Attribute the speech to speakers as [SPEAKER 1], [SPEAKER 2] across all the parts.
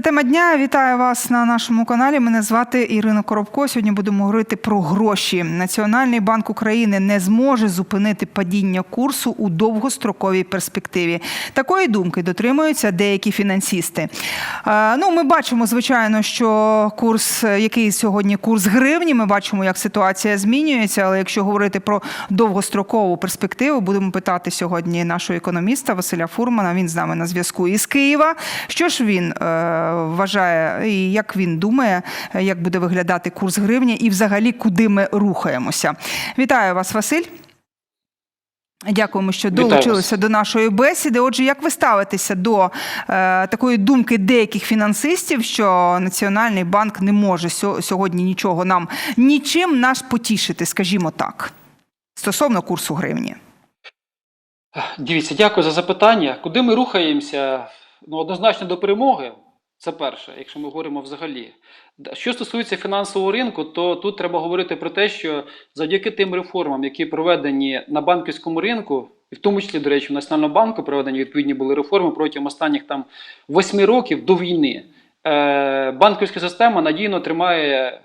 [SPEAKER 1] Це тема дня. Вітаю вас на нашому каналі. Мене звати Ірина Коробко. Сьогодні будемо говорити про гроші. Національний банк України не зможе зупинити падіння курсу у довгостроковій перспективі. Такої думки дотримуються деякі фінансісти. Ну, ми бачимо, звичайно, що курс, який сьогодні курс гривні. Ми бачимо, як ситуація змінюється. Але якщо говорити про довгострокову перспективу, будемо питати сьогодні нашого економіста Василя Фурмана. Він з нами на зв'язку із Києва. Що ж він е, вважає і як він думає, як буде виглядати курс гривні, і взагалі куди ми рухаємося? Вітаю вас, Василь. Дякуємо, що долучилися до нашої бесіди. Отже, як ви ставитеся до е, такої думки деяких фінансистів, що Національний банк не може сьогодні нічого нам нічим нас потішити, скажімо так, стосовно курсу гривні?
[SPEAKER 2] Дивіться, дякую за запитання. Куди ми рухаємося? Ну, однозначно до перемоги. Це перше, якщо ми говоримо взагалі. Що стосується фінансового ринку, то тут треба говорити про те, що завдяки тим реформам, які проведені на банківському ринку, і в тому числі, до речі, в Національному банку проведені відповідні були реформи протягом останніх там восьми років до війни. Е, банківська система надійно тримає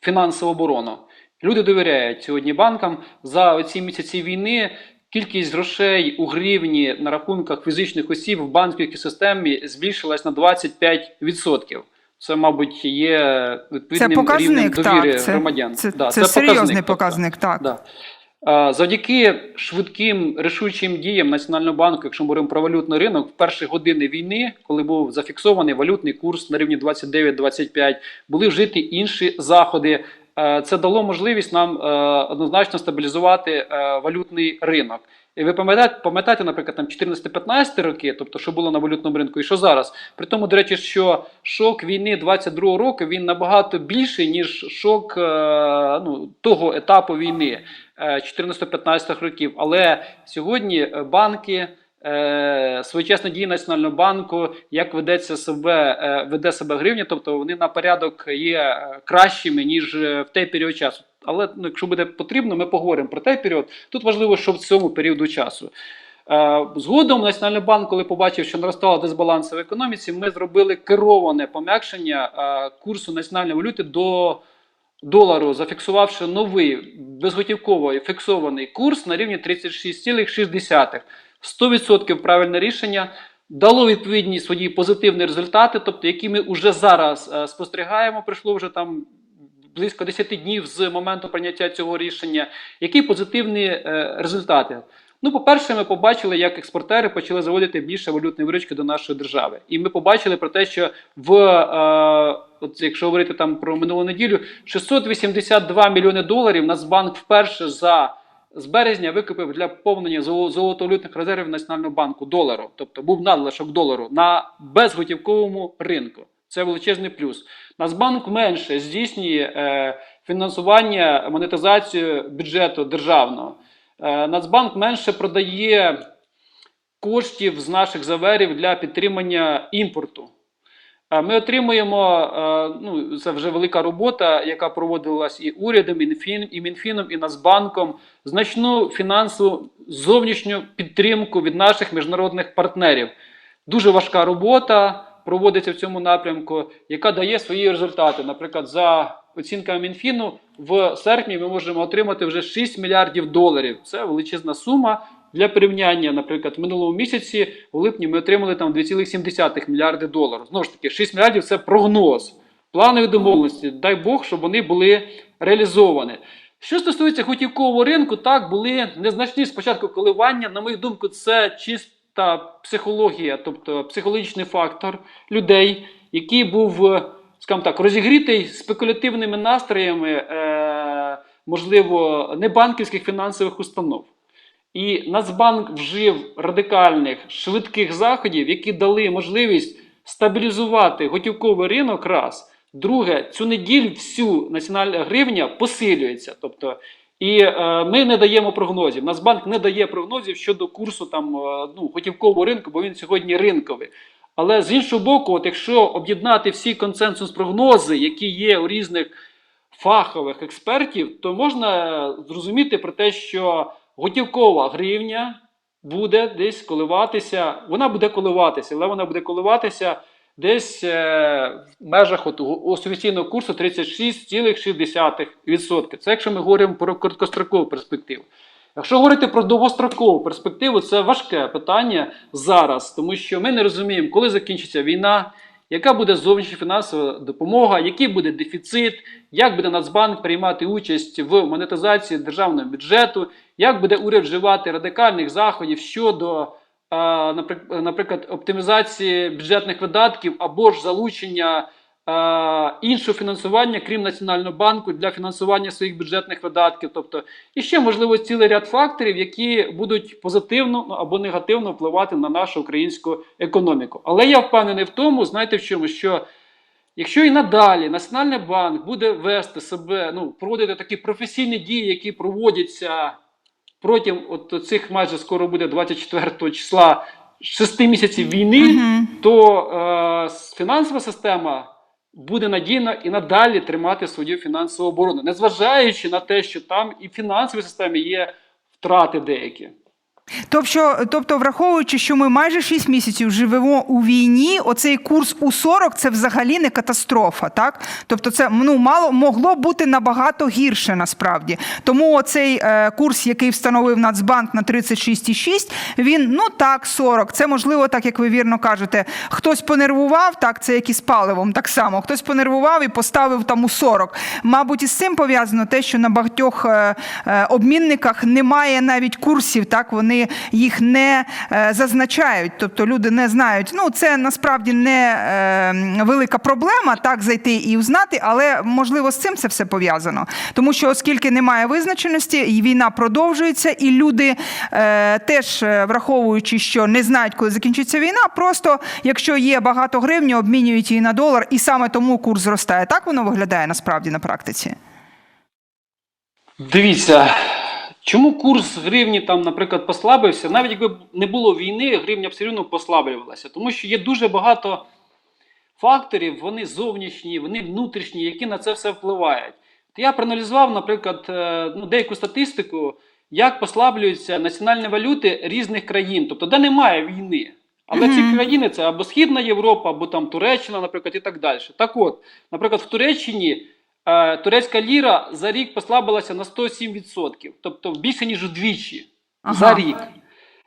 [SPEAKER 2] фінансову оборону. Люди довіряють сьогодні банкам за оці місяці війни. Кількість грошей у гривні на рахунках фізичних осіб в банківській системі збільшилась на 25%. Це, мабуть, є
[SPEAKER 1] Це
[SPEAKER 2] відповідним рівнем довіри
[SPEAKER 1] так. Це,
[SPEAKER 2] громадян.
[SPEAKER 1] це,
[SPEAKER 2] Да,
[SPEAKER 1] це, серйозний
[SPEAKER 2] тобто,
[SPEAKER 1] показник, так.
[SPEAKER 2] Да. Завдяки швидким рішучим діям Національного банку, якщо ми говоримо про валютний ринок, в перші години війни, коли був зафіксований валютний курс на рівні 29-25, були вжиті інші заходи. Е, Це дало можливість нам е, однозначно стабілізувати е, валютний ринок. І ви пам'ятаєте, пам'ятаєте, наприклад, там 14-15 роки, тобто що було на валютному ринку, і що зараз. При тому, до речі, що шок війни 22 року він набагато більший, ніж шок ну, того етапу війни е, 14-15 років. Але сьогодні банки. Е, своєчасна дія Національного банку, як ведеться себе, е, веде себе гривня, тобто вони на порядок є е, кращими ніж е, в той період часу. Але ну, якщо буде потрібно, ми поговоримо про той період. Тут важливо, що в цьому періоду часу. Е, Згодом Національний банк, коли побачив, що наростала дисбаланси в економіці, ми зробили кероване пом'якшення курсу національної валюти до долару, зафіксувавши новий безготівковий фіксований курс на рівні 36,6. 100% правильне рішення. Дало відповідні свої позитивні результати, тобто які ми вже зараз е, спостерігаємо. Прийшло вже там близько 10 днів з моменту прийняття цього рішення. Які позитивні е, результати? Ну, по-перше, ми побачили, як експортери почали заводити більше валютної виручки до нашої держави. І ми побачили про те, що в е, от якщо говорити там про минулу неділю, 682 мільйони доларів Нацбанк вперше за з березня викупив для повнення золо- золотовалютних резервів Національного банку долару, тобто був надлишок долару на безготівковому ринку. Це величезний плюс. Нацбанк менше здійснює е, фінансування, монетизацію бюджету державного. Е, Нацбанк менше продає коштів з наших заверів для підтримання імпорту. Е, Ми отримуємо, е, ну це вже велика робота, яка проводилась і урядом, і Мінфін, і Мінфіном, і Нацбанком, значну фінансову зовнішню підтримку від наших міжнародних партнерів. Дуже важка робота проводиться в цьому напрямку, яка дає свої результати. Наприклад, за оцінками Мінфіну, в серпні ми можемо отримати вже 6 мільярдів доларів. Це величезна сума. Для порівняння, наприклад, в минулому місяці, у липні, ми отримали там 2,7 мільярди доларів. Знову ж таки, 6 мільярдів це прогноз. Планові домовленості. Дай Бог, щоб вони були реалізовані. Що стосується готівкового ринку, так були незначні спочатку коливання. На мою думку, це чиста психологія, тобто психологічний фактор людей, який був, скажімо так, розігрітий спекулятивними настроями, е, можливо, небанківських фінансових установ. І Нацбанк вжив радикальних швидких заходів, які дали можливість стабілізувати готівковий ринок. Раз друге, цю неділю всю національна гривня посилюється. Тобто, і е, ми не даємо прогнозів. Нацбанк не дає прогнозів щодо курсу там е, ну, готівкового ринку, бо він сьогодні ринковий. Але з іншого боку, от якщо об'єднати всі консенсус прогнози, які є у різних фахових експертів, то можна зрозуміти про те, що готівкова гривня буде десь коливатися. Вона буде коливатися, але вона буде коливатися десь е, в межах от, офіційного курсу 36,6%. Це якщо ми говоримо про короткострокову перспективу. Якщо говорити про довгострокову перспективу, це важке питання зараз, тому що ми не розуміємо, коли закінчиться війна, яка буде зовнішня фінансова допомога, який буде дефіцит, як буде Нацбанк приймати участь в монетизації державного бюджету, як буде уряд вживати радикальних заходів щодо, наприклад, оптимізації бюджетних видатків або ж залучення іншого фінансування, крім Національного банку, для фінансування своїх бюджетних видатків. Тобто, і ще можливо цілий ряд факторів, які будуть позитивно або негативно впливати на нашу українську економіку. Але я впевнений в тому, знаєте в чому, що якщо і надалі Національний банк буде вести себе, ну проводити такі професійні дії, які проводяться протягом от цих майже скоро буде 24 числа 6 місяців війни
[SPEAKER 1] Мгм.
[SPEAKER 2] то е, фінансова система буде надійно і надалі тримати свою фінансову оборону, незважаючи на те, що там і в фінансовій системі є втрати деякі.
[SPEAKER 1] Тобто, тобто, враховуючи, що ми майже 6 місяців живемо у війні, оцей курс у 40 це взагалі не катастрофа, так? Тобто, це ну мало могло бути набагато гірше насправді. Тому оцей е, курс, який встановив Нацбанк на 36,6, він ну так 40. Це можливо, так як ви вірно кажете. Хтось понервував, так це як і з паливом, так само. Хтось понервував і поставив там у 40. Мабуть, із цим пов'язано те, що на багатьох е, е, обмінниках немає навіть курсів, так вони їх не е, зазначають. Тобто люди не знають. Ну це насправді не е, велика проблема, так зайти і узнати, але можливо з цим це все пов'язано. Тому що оскільки немає визначеності, і війна продовжується, і люди е, теж враховуючи, що не знають, коли закінчиться війна, просто якщо є багато гривні, обмінюють її на долар, і саме тому курс зростає. Так воно виглядає насправді на практиці.
[SPEAKER 2] Дивіться, чому курс гривні там, наприклад, послабився? Навіть якби не було війни, гривня б все одно послаблювалася. Тому що є дуже багато факторів, вони зовнішні, вони внутрішні, які на це все впливають. Я проаналізував, наприклад, е, ну, деяку статистику, як послаблюються національні валюти різних країн, тобто де немає війни. Але ці країни це або Східна Європа, або там Туреччина, наприклад, і так далі. Так от, наприклад, в Туреччині турецька ліра за рік послабилася на 107%, тобто більше ніж удвічі
[SPEAKER 1] Ага.
[SPEAKER 2] за рік.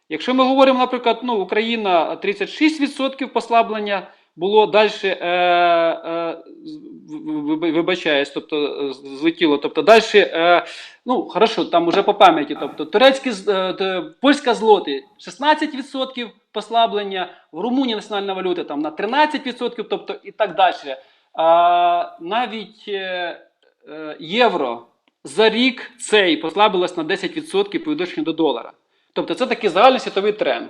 [SPEAKER 2] Якщо ми говоримо, наприклад, ну, Україна 36% послаблення було далі, е, е, вибачаюсь, тобто е, злетіло. Тобто далі, е, ну, хорошо, там уже по пам'яті. Тобто турецькі, е, польська злоти 16% послаблення, в Румунії національна валюта там на 13%, тобто і так далі. А, навіть е, е, євро за рік цей послабилось на 10% по відношенню до долара. Тобто це такий загальний світовий тренд.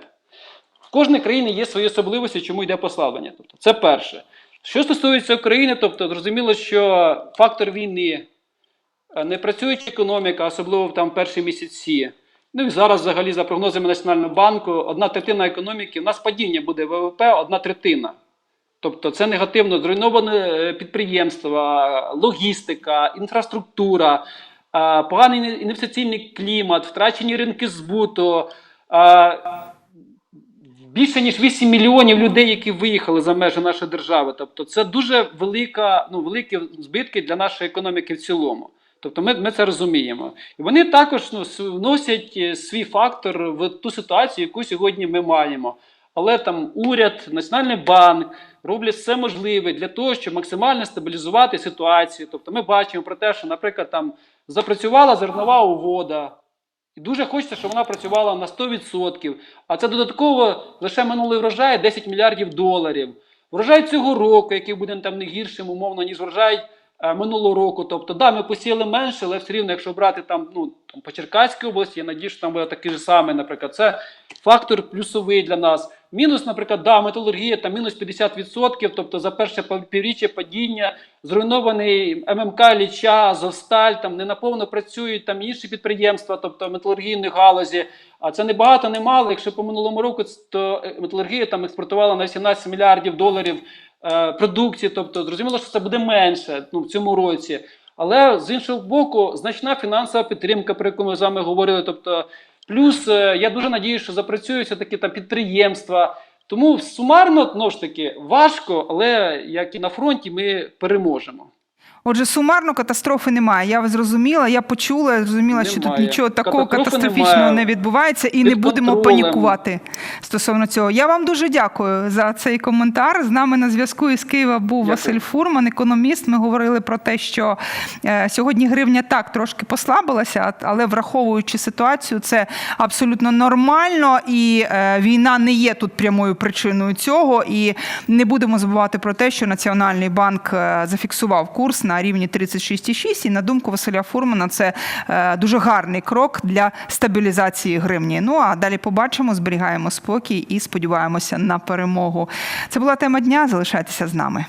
[SPEAKER 2] В кожній країні є свої особливості, чому йде послаблення. Тобто, це перше. Що стосується України, тобто зрозуміло, що фактор війни, е, непрацююча економіка, особливо там перші місяці. Ну і зараз, взагалі, за прогнозами Національного банку, одна третина економіки, у нас падіння буде ВВП, одна третина. Тобто це негативно зруйноване е, підприємства, логістика, інфраструктура, е, поганий інвестиційний клімат, втрачені ринки збуту. е, Більше ніж 8 мільйонів людей, які виїхали за межі нашої держави. Тобто, це дуже велика, ну, великі збитки для нашої економіки в цілому. Тобто, ми, ми це розуміємо. І вони також ну, вносять е, свій фактор в ту ситуацію, яку сьогодні ми маємо. Але там уряд, Національний банк роблять все можливе для того, щоб максимально стабілізувати ситуацію. Тобто, ми бачимо про те, що, наприклад, там запрацювала зернова угода. І дуже хочеться, щоб вона працювала на 100%. А це додатково лише минулий врожай 10 мільярдів доларів. Врожай цього року, який буде там не гіршим, умовно, ніж врожай е, минулого року. Тобто, да, ми посіяли менше, але все рівно, якщо брати там, ну, там по Черкаській області, я надію, що там буде такий же самий, наприклад, це фактор плюсовий для нас. Мінус, наприклад, да, металургія там мінус 50%, тобто за перше півріччя падіння, зруйнований ММК, Ліча, Зосталь, там не наповно працюють там інші підприємства, тобто металургійної галузі. А це не багато, не мало. Якщо по минулому року то е, металургія там експортувала на 18 мільярдів доларів е, продукції, тобто зрозуміло, що це буде менше ну, в цьому році. Але з іншого боку, значна фінансова підтримка, про яку ми з вами говорили. Тобто, плюс е, я дуже надію, що запрацюють все таки там підприємства. Тому сумарно, знову ж таки, важко, але як і на фронті, ми переможемо.
[SPEAKER 1] Отже, сумарно катастрофи немає. Я зрозуміла, я почула, я зрозуміла, що тут нічого такого
[SPEAKER 2] Катастрофи
[SPEAKER 1] катастрофічного
[SPEAKER 2] немає.
[SPEAKER 1] не відбувається, і
[SPEAKER 2] Під
[SPEAKER 1] не будемо
[SPEAKER 2] контролем.
[SPEAKER 1] панікувати стосовно цього. Я вам дуже дякую за цей коментар. З нами на зв'язку із Києва був
[SPEAKER 2] Дякую.
[SPEAKER 1] Василь Фурман, економіст. Ми говорили про те, що е, сьогодні гривня так трошки послабилася, але враховуючи ситуацію, це абсолютно нормально, і е, війна не є тут прямою причиною цього. І не будемо забувати про те, що Національний банк е, зафіксував курс на рівні 36,6. І на думку Василя Фурмана, це е, дуже гарний крок для стабілізації гривні. Ну а далі побачимо, зберігаємо спокій і сподіваємося на перемогу. Це була тема дня. Залишайтеся з нами.